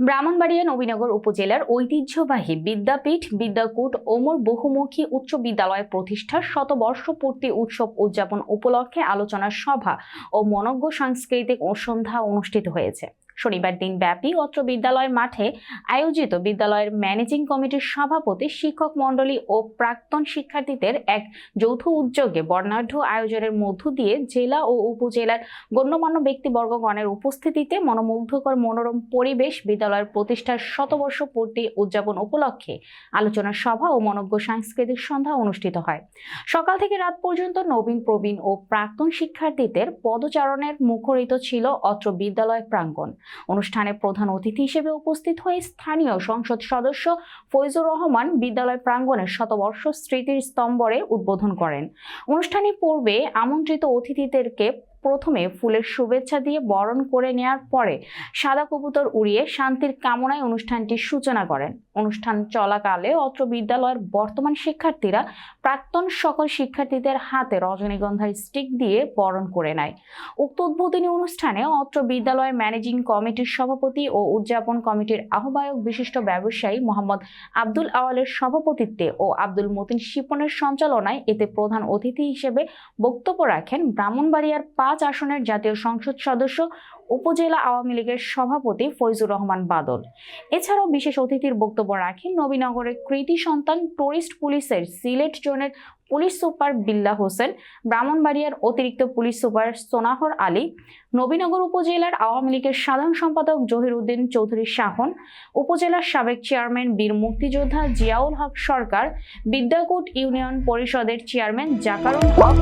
ব্রাহ্মণবাড়িয়া নবীনগর উপজেলার ঐতিহ্যবাহী বিদ্যাপীঠ, বিদ্যাকূট, ওমর বহুমুখী উচ্চ বিদ্যালয় প্রতিষ্ঠার শতবর্ষ পূর্তি উৎসব উদযাপন উপলক্ষে আলোচনা সভা ও মনজ্ঞ সাংস্কৃতিক সন্ধ্যা অনুষ্ঠিত হয়েছে। শনিবার দিন ব্যাপী অত্র বিদ্যালয়ের মাঠে আয়োজিত বিদ্যালয়ের ম্যানেজিং কমিটির সভাপতি শিক্ষক মণ্ডলী ও প্রাক্তন শিক্ষার্থীদের এক যৌথ উদ্যোগে বর্ণাঢ্য আয়োজনের মধ্য দিয়ে জেলা ও উপজেলার গণ্যমান্য ব্যক্তিবর্গগণের উপস্থিতিতে মনোমুগ্ধকর মনোরম পরিবেশ বিদ্যালয়ের প্রতিষ্ঠার শতবর্ষ পূর্তি উদযাপন উপলক্ষে আলোচনা সভা ও মনজ্ঞ সাংস্কৃতিক সন্ধ্যা অনুষ্ঠিত হয়। সকাল থেকে রাত পর্যন্ত নবীন প্রবীণ ও প্রাক্তন শিক্ষার্থীদের পদচারণের মুখরিত ছিল অত্র বিদ্যালয় প্রাঙ্গণ। অনুষ্ঠানে প্রধান অতিথি হিসেবে উপস্থিত হয়ে স্থানীয় সংসদ সদস্য ফৈজুর রহমান বিদ্যালয় প্রাঙ্গণের শতবর্ষ স্মৃতির স্তম্ভরে উদ্বোধন করেন। অনুষ্ঠানে পূর্বে আমন্ত্রিত অতিথিদেরকে প্রথমে ফুলের শুভেচ্ছা দিয়ে বরণ করে নেয়ার পরে সাদা কবুতর উড়িয়ে শান্তির কামনায় অনুষ্ঠানটির সূচনা করেন। অনুষ্ঠান চলাকালে অত্র বিদ্যালয়ের বর্তমান শিক্ষার্থীরা প্রাক্তন সকল শিক্ষার্থীদের হাতে রজনীগন্ধার স্টিক দিয়ে বরণ করে নেয়। উক্ত উদ্বোধনী অনুষ্ঠানে অত্র বিদ্যালয়ের ম্যানেজিং কমিটির সভাপতি ও উদযাপন কমিটির আহ্বায়ক বিশিষ্ট ব্যবসায়ী মোহাম্মদ আব্দুল আওয়ালের সভাপতিত্বে ও আব্দুল মতিন শিপনের সঞ্চালনায় এতে প্রধান অতিথি হিসেবে বক্তব্য রাখেন ব্রাহ্মণবাড়িয়ার পাঁচ আসনের জাতীয় সংসদ সদস্য উপজেলা আওয়ামী লীগের সভাপতি ফৈজুর রহমান বাদল। এছাড়াও বিশেষ অতিথির বক্তব্য রাখেন নবীনগরের কৃতি সন্তান টুরিস্ট পুলিশের সিলেট জোনের পুলিশ সুপার বিল্লা হোসেন, ব্রাহ্মণবাড়িয়ার অতিরিক্ত পুলিশ সুপার সোনাহর আলী, নবীনগর উপজেলার আওয়ামী লীগের সাধারণ সম্পাদক জহির উদ্দিন চৌধুরী শাহন, উপজেলার সাবেক চেয়ারম্যান বীর মুক্তিযোদ্ধা জিয়াউল হক সরকার, বিদ্যাকুট ইউনিয়ন পরিষদের চেয়ারম্যান জাকারুল হক।